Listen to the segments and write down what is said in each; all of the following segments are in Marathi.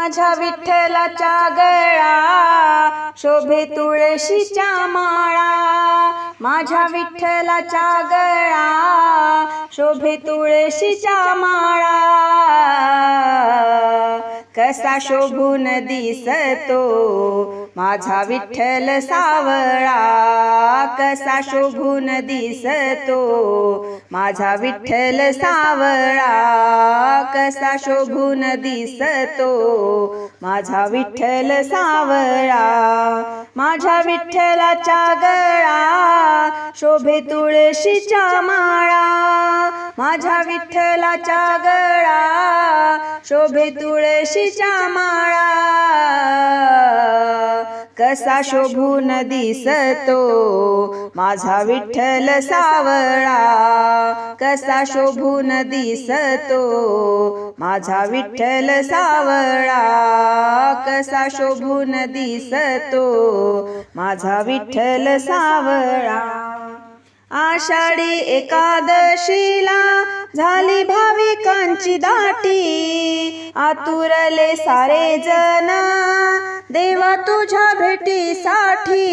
माझ्या विठ्ठलाच्या गळा शोभे तुळशीच्या माळा. माझ्या विठ्ठलाच्या गळा शोभे तुळशीच्या माळा. कसा शोभून दिसतो माझा विठ्ठल सावळा कसा शोभून दिसतो? माझा विठ्ठल सावळा कसा शोभून दिसतो? माझा विठ्ठल सावळा माझ्या विठ्ठलाच्या गळा शोभे तुळशीच्या माळा माझ्या विठ्ठलाच्या गळा शोभे तुळशीच्या माळा कसा शोभून दिसतो? माझा विठ्ठल सावळा कसा शोभून दिसतो? माझा विठ्ठल सावळा कसा शोभून दिसतो? माझा विठ्ठल सावळा आषाढी एकादशीला झाली भाविकांची दाटी. आतुरले सारे जण. देवा तुझ्या भेटीसाठी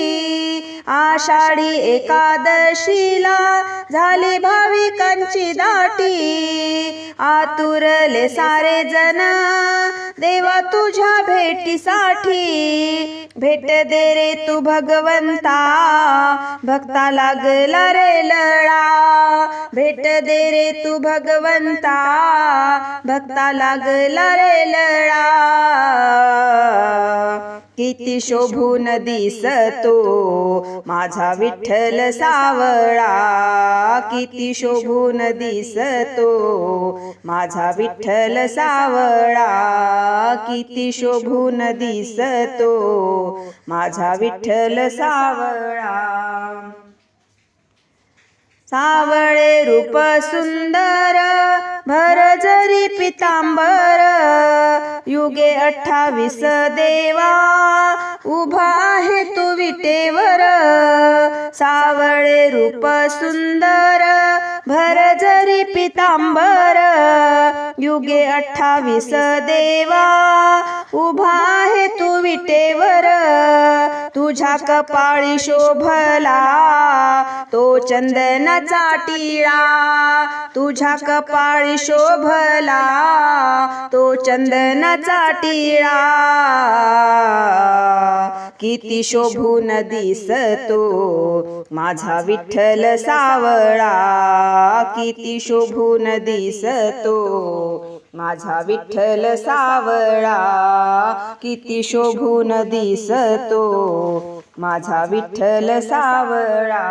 आषाढी एकादशीला झाली भाविकांची दाटी. आतुरले सारे जन देवा तुझ्या भेटीसाठी भेट दे रे तू भगवंता. भक्ता लागला रे लळा. भेट दे रे तू भगवंता भक्ता लागला रे लळा. किती शोभून दिसतो माझा विठ्ठल सावळा. किती शोभून दिसतो माझा विठ्ठल सावळा. किती शोभून दिसतो माझा विठ्ठल सावळा. सावळे रूप सुंदर भर जरी पितांबर युगे अठ्ठावीस देवा उभा आहे तू विटेवर. सावळे रूप सुंदर भर जरी पितांबर युगे अठ्ठावीस देवा उभा आहे तू विटेवर. तुझ्या कपाळी शोभला. तो चंदनाचा टिळा. तुझ्या कपाळी शोभला. तो चंदनाचा टिळा. किती शोभून दिसतो माझा विठ्ठल सावळा. किती शोभून दिसतो माझा विठ्ठल सावळा किती शोभून दिसतो. माझा विठ्ठल सावळा.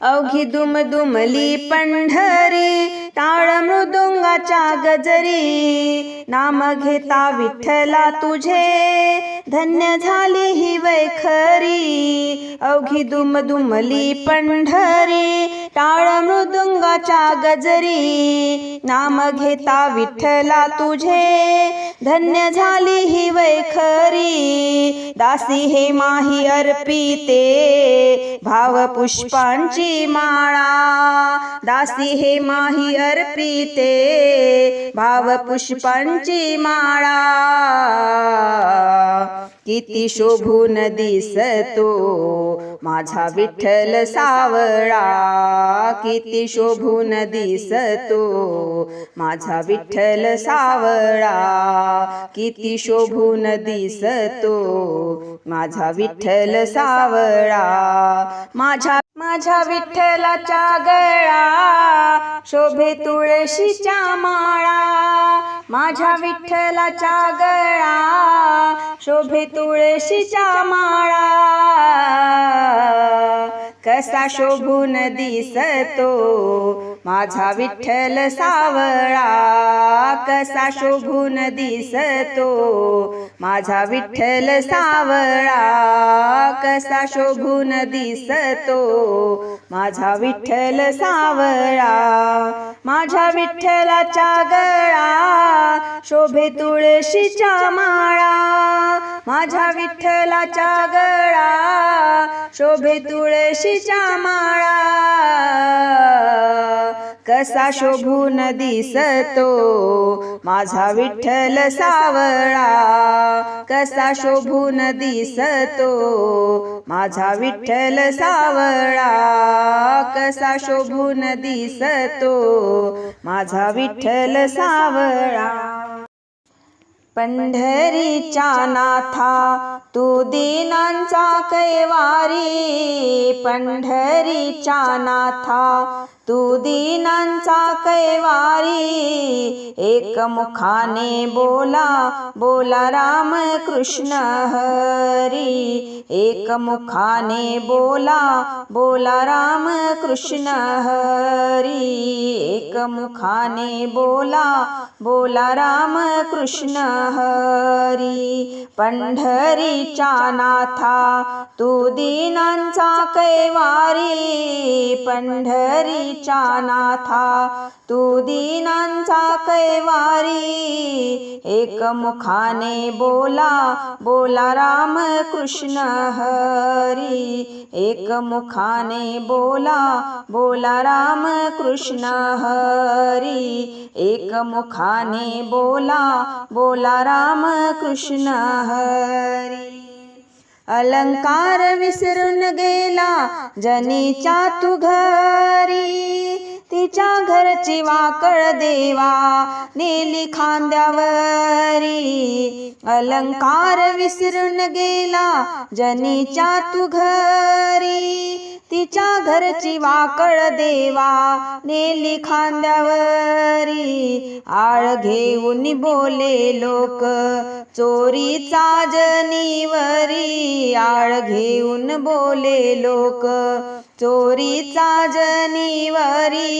अवघी दुम दुमली पंढरी टाळ मृदुंगाच्या गजरी. नाम घेता विठ्ठला तुझे. धन्य झाली ही वैखरी. अवघी दुम दुमली पंढरी. टाळ मृदुंगाच्या गजरी. नाम घेता विठ्ठला तुझे. धन्य झाली ही वैखरी. दासी हे माही अर्पिते. भाव पुष्पांची माळा. दासी हे माही अर्पिते. भाव पुष्पांची माळा. किती शोभून दिसतो माझा विठ्ठल सावळा. किती शोभून दिसतो माझा विठ्ठल सावळा. किती शोभून दिसतो माझा विठ्ठल सावळा. माझ्या माझ्या विठ्ठलाच्या गळा शोभे तुळशीच्या माळा माझ्या विठ्ठलाच्या गळा शोभे तुळशीच्या माळा कसा शोभून दिसतो माझा विठ्ठल सावळा कसा शोभून दिसतो? माझा विठ्ठल सावळा कसा शोभून दिसतो? माझा विठ्ठल सावळा माझ्या विठ्ठलाच्या गळा शोभे तुळशीच्या माळा माझ्या विठ्ठलाच्या गळा शोभे तुळशीच्या माळा कसा शोभून दिसतो माझा विठ्ठल सावळा. कसा शोभून दिसतो माझा विठ्ठल सावळा. कसा शोभून दिसतो माझा विठ्ठल सावळा. पंढरीच्या नाथा तू दीनांचा कैवारी. पंढरीच्या नाथा तू दीनांचा कैवारी एक मुखाने बोला बोला राम कृष्ण हरी. एक मुखाने बोला बोला राम कृष्ण हरी. एक मुखाने बोला बोला राम कृष्ण हरी. पंढरीच्या नाथा तू दीनांचा कैवारी पंढरीच्या नाथा तू दीनांचा कैवारी. एक मुखाने बोला बोला राम कृष्ण हरी. एक मुखाने बोला बोला राम कृष्ण हरी. एक मुखाने बोला बोला राम कृष्ण हरी. अलंकार विसरून गेला जनीच्या तू घरी. तिच्या घरची वाकळ देवा नेली खांद्यावरी. अलंकार विसरून गेला जनीच्या तू घरी. तिच्या घरची वाकळ देवा नेली खांद्यावरी. आळ घेऊन बोले लोक चोरीचा जनीवरी आळ घेऊन बोले लोक चोरीचा जनीवरी.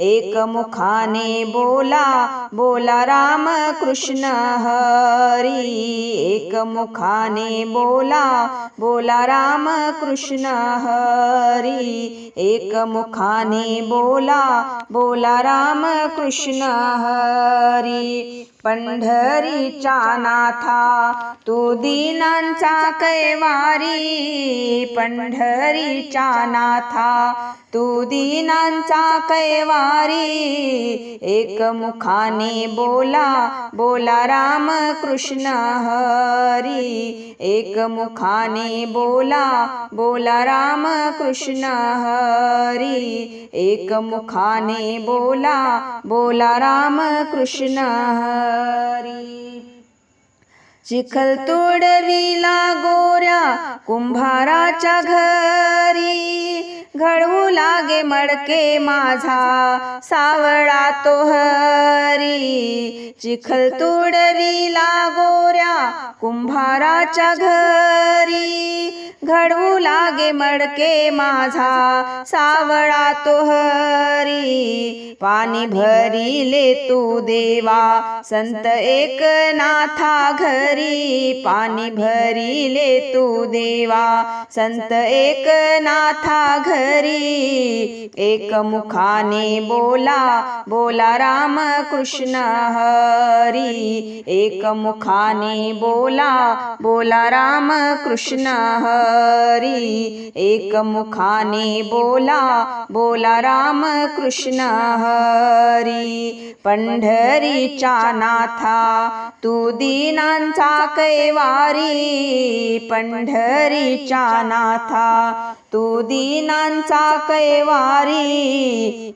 एक मुखाने बोला बोला राम कृष्ण हरी. एक मुखाने बोला बोला राम कृष्ण हरी. एक मुखाने बोला बोला राम कृष्ण हरी. पंढरीच्या नाथा तू दीनांचा कैवारी. पंढरीच्या नाथा तू दीनांचा कैवारी. एक मुखाने बोला बोला राम कृष्ण हरी. एक मुखाने बोला बोला राम कृष्ण हरी. एक मुखाने बोला बोला राम कृष्ण हरी. हरि चिखल तोडविला गोऱ्या कुंभाराच्या घरी. घडवू लागे मडके माझा सावळा तो हरी. चिखल तोडविला गोऱ्या कुंभाराच्या घरी. घडवू लागे मडके माझा सावळा तो हरी. पाणी भरिले तू देवा संत एकनाथा घरी. पाणी भरिले तू देवा. संत एकनाथा घरी एक मुखाने बोला बोला राम कृष्ण हरी. एक मुखाने बोला बोला राम कृष्ण हरी. एक मुखाने बोला बोला राम कृष्ण हरी. पंढरीच्या नाथा तू दीनांचा कैवारी पंढरीच्या नाथा. तू दीनांचा कैवारी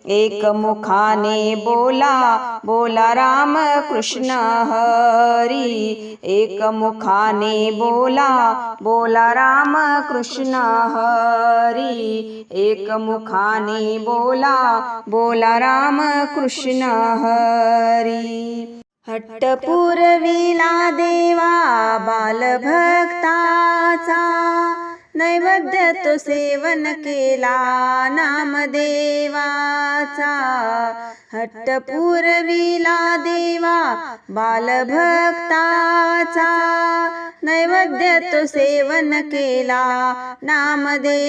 एक मुखाने बोला. बोला. राम कृष्ण हरी. एक मुखाने बोला. बोला. राम कृष्ण हरी. एक मुखाने बोला. बोला. राम कृष्ण हरी. हट्ट पुरविला देवा बालभक्ताचा नैवेद्य तो सेवन केला नामदेवाचा. हट्ट पुरविला देवा बालभक्ताचा नैवेद्य तो सेवन केला नामदेवाचा.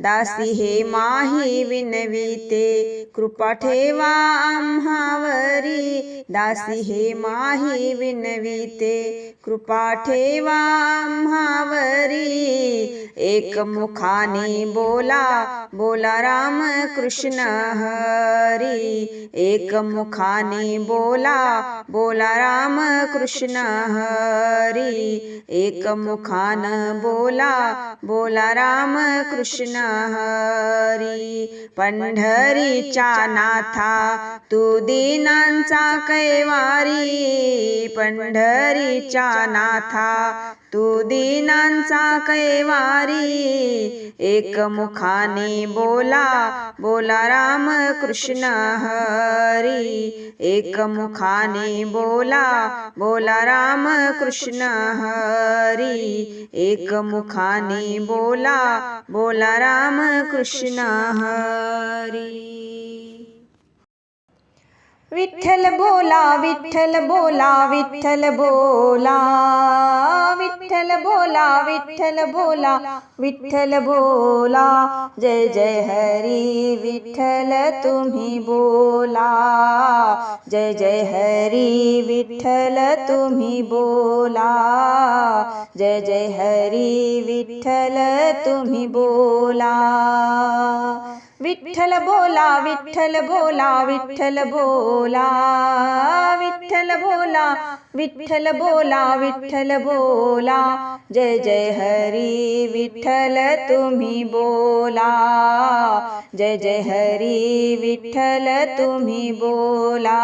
दासी हे माही विनविते कृपा ठेवा आम्हावरी. दासी हे माही विनविते कृपा ठेवा आम्हावरी. एक मुखाने बोला बोला राम कृष्ण. हरी। एक मुखाने बोला बोला राम कृष्ण हरी। एक मुखान बोला बोला राम कृष्ण हरी। पंढरीच्या नाथा तू दीनांचा कैवारी। पंढरीच्या नाथा तू दिनांचा कैवारी एक मुखाने बोला बोला राम कृष्ण हरी. एक मुखाने बोला बोला राम कृष्ण हरी. एक मुखाने बोला बोला राम कृष्ण हरी. विठ्ठल बोला विठ्ठल बोला विठ्ठल बोला. विठ्ठल बोला विठ्ठल बोला विठ्ठल बोला. जय जय हरी विठ्ठल तुम्ही बोला. जय जय हरी विठ्ठल तुम्ही बोला. जय जय हरी विठ्ठल तुम्ही बोला. विठ्ठल बोला विठ्ठल बोला विठ्ठल बोला विठ्ठल बोला विठ्ठल बोला विठ्ठल बोला जय जय हरी विठ्ठल तुम्ही बोला जय जय हरी विठ्ठल तुम्ही बोला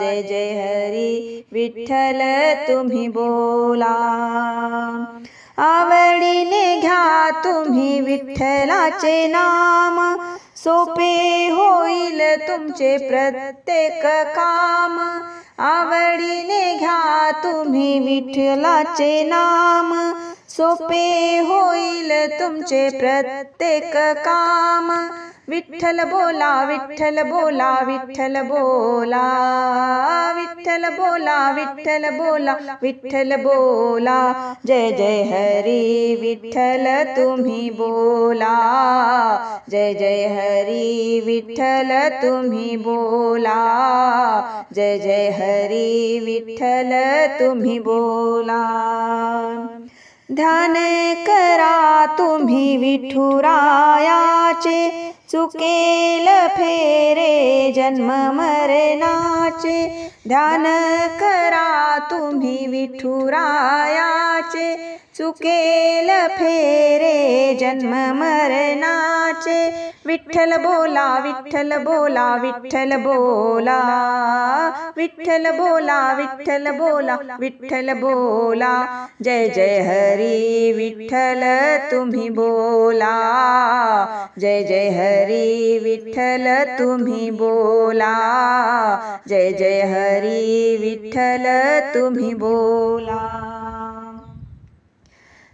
जय जय हरी विठ्ठल तुम्ही बोला आवडीने घ्या तुम्ही विठ्ठलाचे नाम. सोपे होईल तुमचे प्रत्येक काम. आवडीने घ्या तुम्ही विठ्ठलाचे नाम. सोपे होईल तुमचे प्रत्येक काम. विठ्ठल बोला विठ्ठल बोला विठ्ठल बोला. विठ्ठल बोला विठ्ठल बोला विठ्ठल बोला. जय जय हरी विठ्ठल तुम्ही बोला. जय जय हरी विठ्ठल तुम्ही बोला. जय जय हरी विठ्ठल तुम्ही बोला. ध्यान करा तुम्ही विठुरायाचे चुकेल फेरे जन्म मरणाचे. ध्यान करा तुम्ही विठुरायाचे चुकेल फेरे जन्म मरणाचे. विठ्ठल बोला विठ्ठल बोला विठ्ठल बोला. विठ्ठल बोला विठ्ठल बोला विठ्ठल बोला. जय जय हरी विठ्ठल तुम्ही बोला. जय जय हरी विठ्ठल तुम्ही बोला. जय जय हरी विठ्ठल तुम्ही बोला.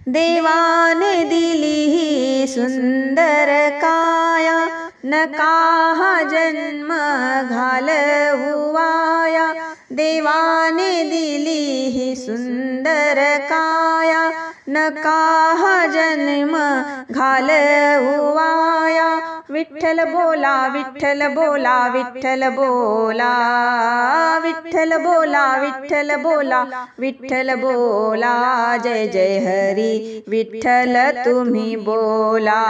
देवाने दिली ही सुंदर काया नका हा जन्म घालवू. देवाने दिली ही सुंदर काया. नका जन्म घाल उवाया विठ्ठल बोला विठ्ठल बोला विठ्ठल बोला. विठ्ठल बोला विठ्ठल बोला. विठ्ठल बोला जय जय हरी. विठ्ठल तुम्ही बोला.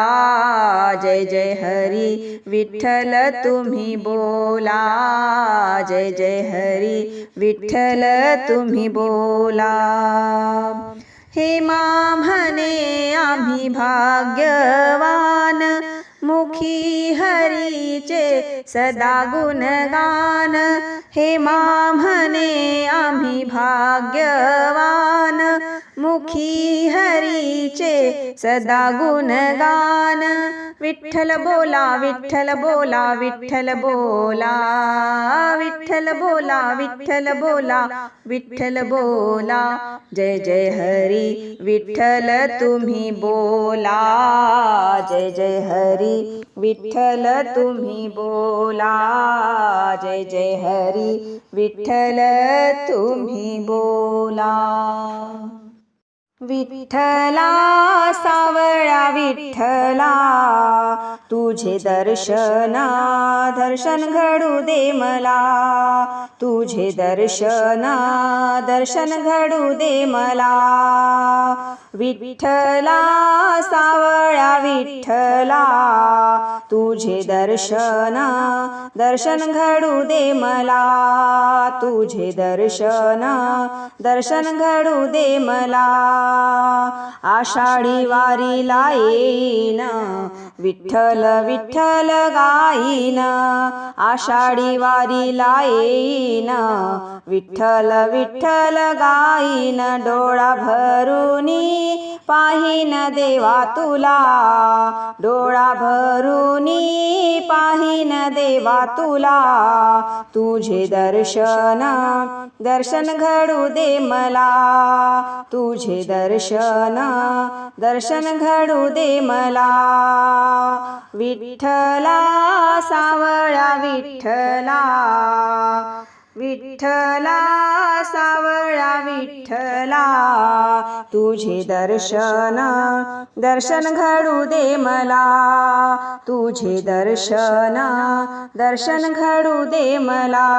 जय जय हरी. विठ्ठल तुम्ही बोला. जय जय हरी. विठ्ठल तुम्ही बोला. हे मा म्हणे आम्ही भाग्यवान. मुखी हरीचे सदा गुणगान. हे मा म्हणे आम्ही भाग्यवान. मुखी हरीचे सदा गुणगान. विठ्ठल बोला विठ्ठल बोला विठ्ठल बोला. विठ्ठल बोला विठ्ठल बोला विठ्ठल बोला. जय जय हरी विठ्ठल तुम्ही बोला. जय जय हरी विठ्ठल तुम्ही बोला. जय जय हरी विठ्ठल तुम्ही बोला. विठ्ठला सावळा विठ्ठला तुझे दर्शना दर्शन घडू दे मला. तुझे दर्शना दर्शन घडू दे मला. विठ्ठला सावळा विठ्ठला तुझे दर्शना दर्शन घडू दे मला. तुझे दर्शना दर्शन घडू दे मला. आषाढी वारीला येईन विठ्ठल विठ्ठल गाईन. आषाढी वारीला येईन विठ्ठल विठ्ठल गाईन. डोळा भरूनी पाहिन देवा तुला. डोळा भरूनी पाहिन देवा तुला. तुझे दर्शन दर्शन घडू दे मला. तुझे दर्शन दर्शन घडू दे मला. विठ्ठला सावळा विठ्ठला. विठ्ठला सावळा विठ्ठला. तुझे दर्शन दर्शन घडू दे मला. तुझे दर्शन दर्शन घडू दे मला.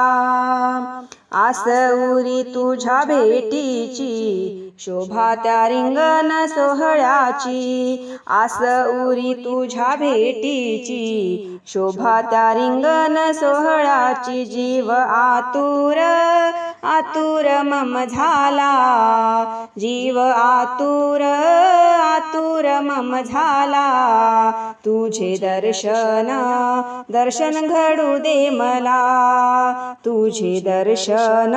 आस उरी तुझ्या भेटीची शोभा त्या रिंगण सोहळ्याची आस उरी तुझ्या भेटीची. शोभा त्या रिंगण जीव आतुर आतुर मम झाला. जीव आतुर आतुर मम झाला. तुझे दर्शन दर्शन घडू दे मला. तुझे दर्शन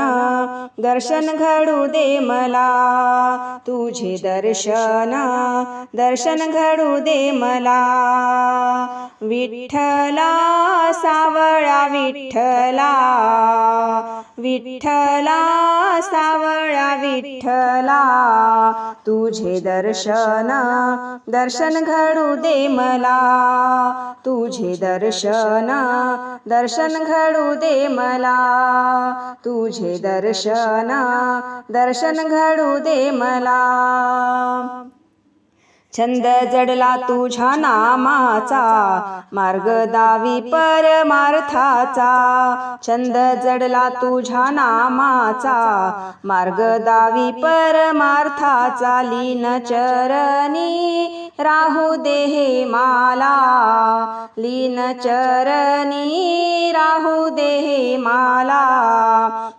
दर्शन घडू दे मला. तुझे दर्शन दर्शन घडू दे मला. विठ्ठल सावळा विठ्ठला. विठ्ठला सावळा विठ्ठला. तुझे दर्शन दर्शन घडू दे मला. तुझे दर्शन दर्शन घडू दे मला. तुझे दर्शन दर्शन घडू दे मला. छंद जडला तुझ्या नामाचा मार्ग दावी परमार्थाचा. छंद जडला तुझ्या नामाचा मार्ग दावी परमार्थाचा. लीन चरणी राहू देहे माला लीन चरणी राहू देहे माला.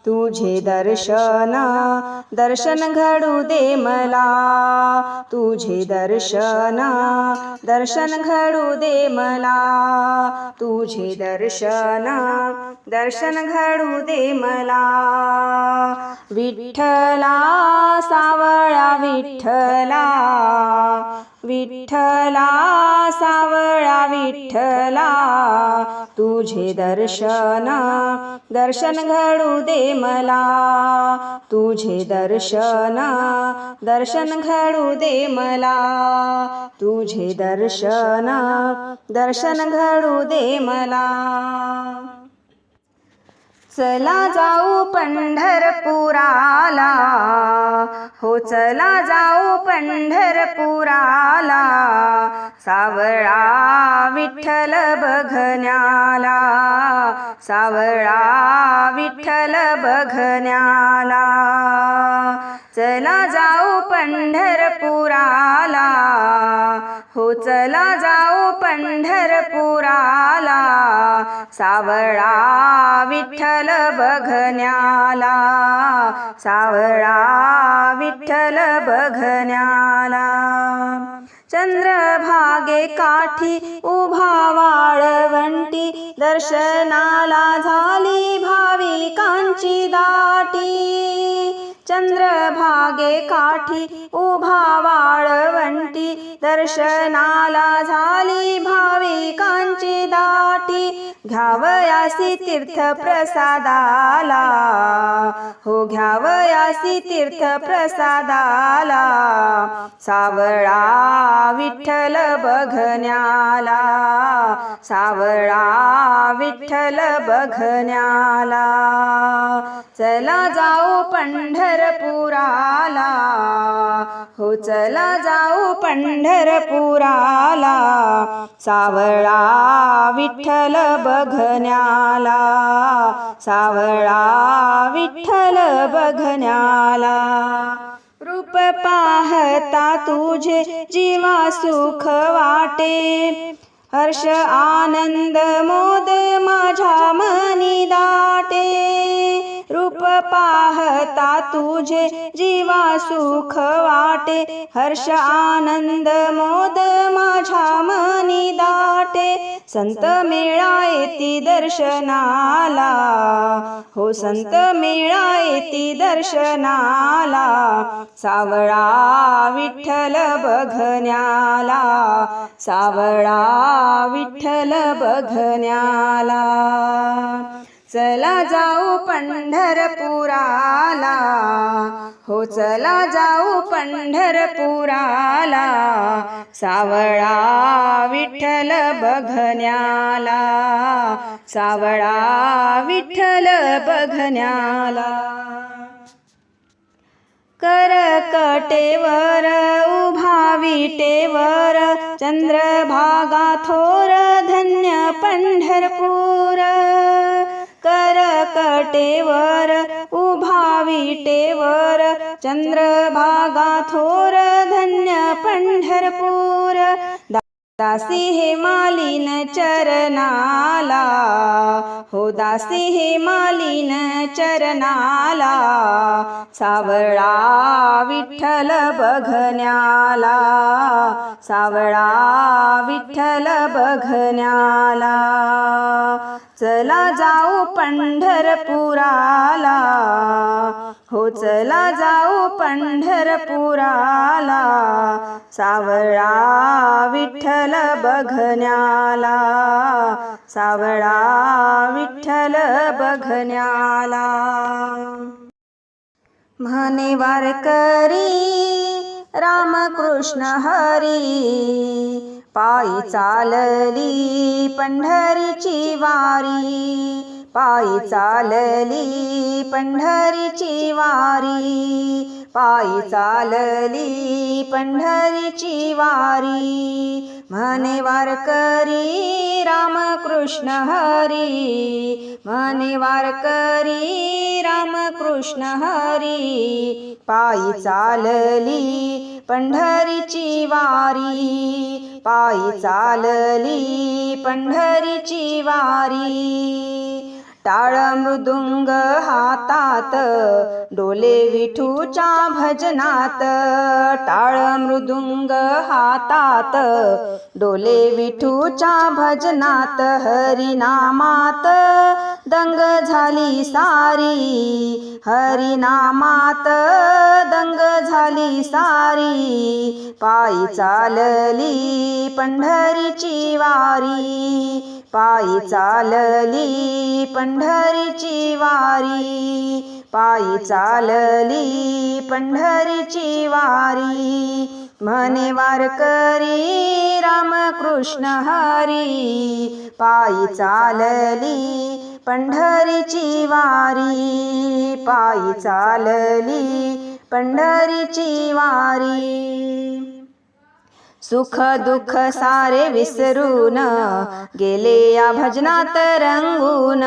तुझे दर्शन दर्शन घडू दे मला तुझे दर्शन दर्शन घडू दे मला. तुझे दर्शन दर्शन घडू दे मला. विठ्ठला सावळा विठ्ठला विठ्ठला सावळा विठ्ठला तुझे दर्शन दर्शन घडू दे मला. तुझे दर्शन दर्शन घडू दे मला. तुझे दर्शन दर्शन घडू दे मला. चला जाऊ पंढरपुराला. हो चला जाऊ पंढरपुराला. सावळा विठ्ठल बघण्याला. सावळा विठ्ठल बघण्याला. चला जाऊ पंढरपुराला. हो चला जाऊ पंढरपुराला. सावळा विठ्ठल बघण्याला. सावळा विठ्ठल बघण्याला. चंद्रभागे काठी उभा वाळवंटी. दर्शनाला झाली भाविकांची दाटी. चंद्रभागे काठी उभा वाळवंटी दर्शनाला झाली भाविकांची दाटी. घ्यावयासी तीर्थ प्रसादाला हो घ्यावयासी तीर्थ प्रसादाला सावळा विठ्ठल बघण्याला. सावळा विठ्ठल बघण्याला. चला जाऊ पंढर पंढरपुराला. हो चला जाऊ पंढरपुराला. सावळा विठ्ठल बघण्याला. सावळा विठ्ठल बघण्याला. रूप पाहता तुझे जीवा सुख वाटे. हर्ष आनंद मोद माझ्या मनी दाटे. रूप पाहता तुझे जीवा सुख वाटे. हर्ष आनंद मोद माझ्या मनी दाटे. संत मेळा येती दर्शनाला. हो संत मेळा येती दर्शनाला. सावळा विठ्ठल बघण्याला. सावळा विठ्ठल बघण्याला. चला जाऊ पंढरपुराला. हो चला जाऊ पंढरपुराला. सावळा विठ्ठल बघण्याला. सावळा विठ्ठल बघण्याला. करकटेवर उभा विटेवर चंद्रभागा थोर धन्य पंढरपूर. करकटेवर उभा विटेवर चंद्रभागा थोर धन्य पंढरपूर. दासी हे मालिन चरणाला. हो दासी हे मालिन चरणाला. सावळा विठ्ठल बघण्याला. सावळा विठ्ठल बघण्याला. चला जाऊ पंढरपुराला. हो चला जाऊ पंढरपुराला. सावळा विठ्ठल बघण्याला. सावळा विठ्ठल बघण्याला. म्हणे वारकरी रामकृष्ण हरी पायी चालली पंढरीची वारी. पायी चालली पंढरीची वारी. पायी चालली पंढरीची वारी. म्हणे वारकरी रामकृष्ण हरी. म्हणे वारकरी रामकृष्ण हरी. पायी चालली पंढरीची वारी. पायी चालली पंढरीची वारी. टाळ मृदुंग हातात डोले विठूच्या भजनात. टाळ मृदुंग हातात डोले विठूच्या भजनात. हरिनामात दंग झाली सारी हरिनामात दंग झाली सारी. पायी चालली पंढरीची वारी. पायी चालली पंढरीची वारी. पायी चालली पंढरीची वारी. म्हणे वारकरी रामकृष्ण हरी. पायी चालली पंढरीची वारी. पायी चालली पंढरीची वारी. सुख दुःख सारे विसरून गेले या भजनात रंगून.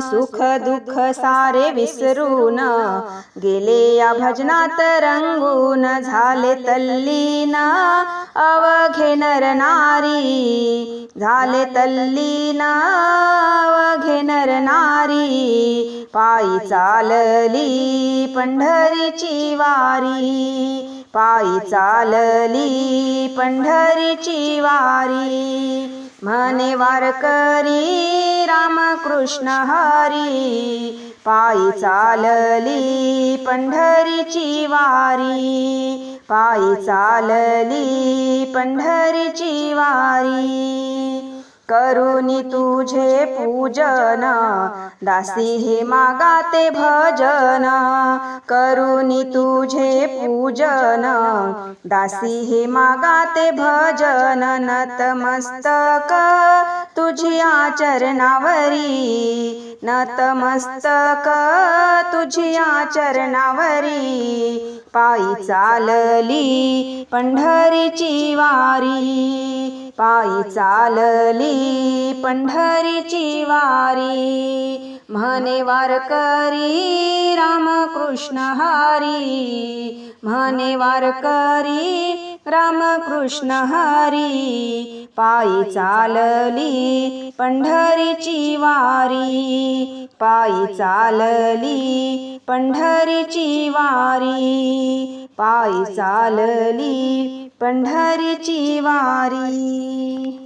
सुख दुःख सारे विसरून गेले या भजनात रंगून. झाले तल्लीन अवघे नर नारी झाले तल्लीन अवघे नर नारी पायी चालली पंढरीची वारी. पायी चालली पंढरीची वारी. म्हणे वारकरी रामकृष्ण हरी. पायी चालली पंढरीची वारी. पायी चालली पंढरीची वारी. करुनी तुझे पूजन दासी हे मागाते भजन. करुनी तुझे पूजन दासी हे मागाते भजन. नतमस्तक तुझी आचरणावरी नतमस्तक तुझी आचरणावरी. पायी चालली पंढरीची वारी. पायी चालली पंढरीची वारी. म्हणे वारकरी रामकृष्ण हरी. म्हणे वारकरी रामकृष्ण हरी. पायी चालली पंढरीची वारी. पायी चालली पंढरीची वारी. पायी चालली पंढरीची वारी.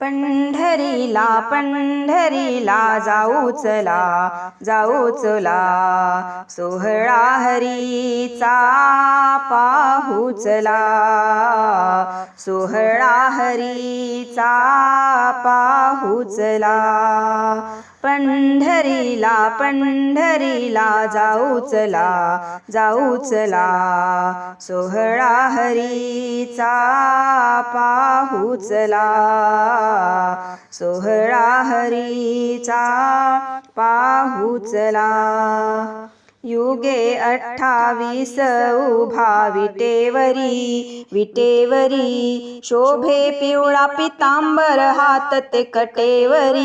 पंढरीला पंढरीला जाऊ चला जाऊ चला. सोहळा हरीचा पाहू चला. सोहळा हरीचा पाहू चला. पंढरीला पंढरीला जाऊ चला जाऊ चला. सोहळा हरीचा पाहू चला. सोहळा हरीचा पाहू चला. युगे अठ्ठावीस उभा विटेवरी विटेवरी शोभे पिवळा पितांबर हात ते कटेवरी.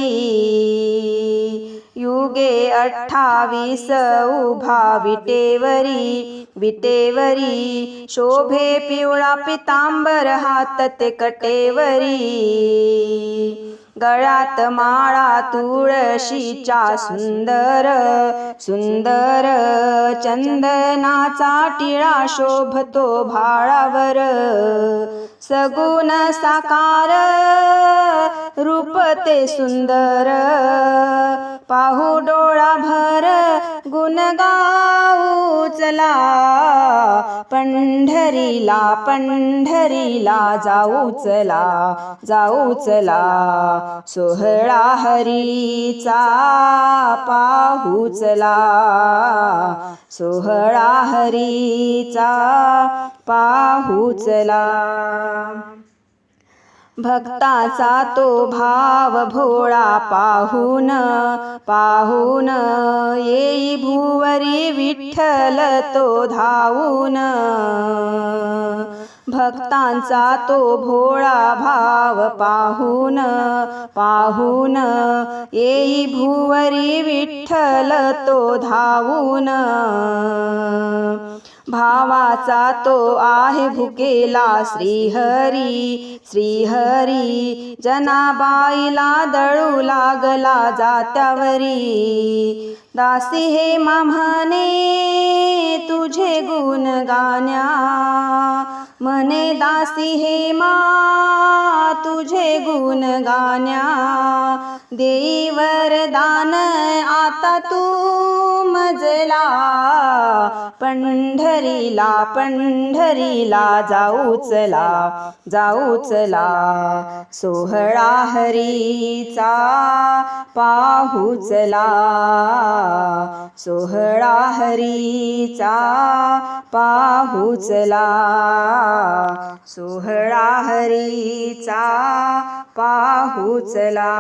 युगे अठ्ठावीस उभा विटेवरी विटेवरी शोभे पिवळा पितांबर हात ते कटेवरी. गळ्यात माळा तुळशीच्या सुंदर सुंदर चंदनाचा टिळा शोभतो भाळावर. सगुण साकार रूप ते सुंदर. पाहू डोळा भर गुणगाऊ चला पंढरीला पंढरीला जाऊ चला जाऊ चला सोहळा हरीचा पाहुचला. सोहळा हरीचा पाहुचला. भक्ताचा तो भाव भोळा पाहून पाहून येई भुवरी विठ्ठल तो धावून. भक्तांचा तो भोळा भाव पाहून पाहून येई भुवरी विठ्ठल तो धावून. भावाचा तो आहे भुकेला श्रीहरी श्रीहरी. जनाबाईला दळू लागला जात्यावरी. दासी हे म्हणे तुझे गुण गाण्या. म्हणे दासी हे मा तुझे गुण गाण्या. देई दान आता तू मजला. पंढरीला पंढरीला जाऊ चला जाऊ चला. सोहळा हरीचा पाहू चला. सोहळा हरीचा पाहू चला. सोहळा हरीचा पाहू चला.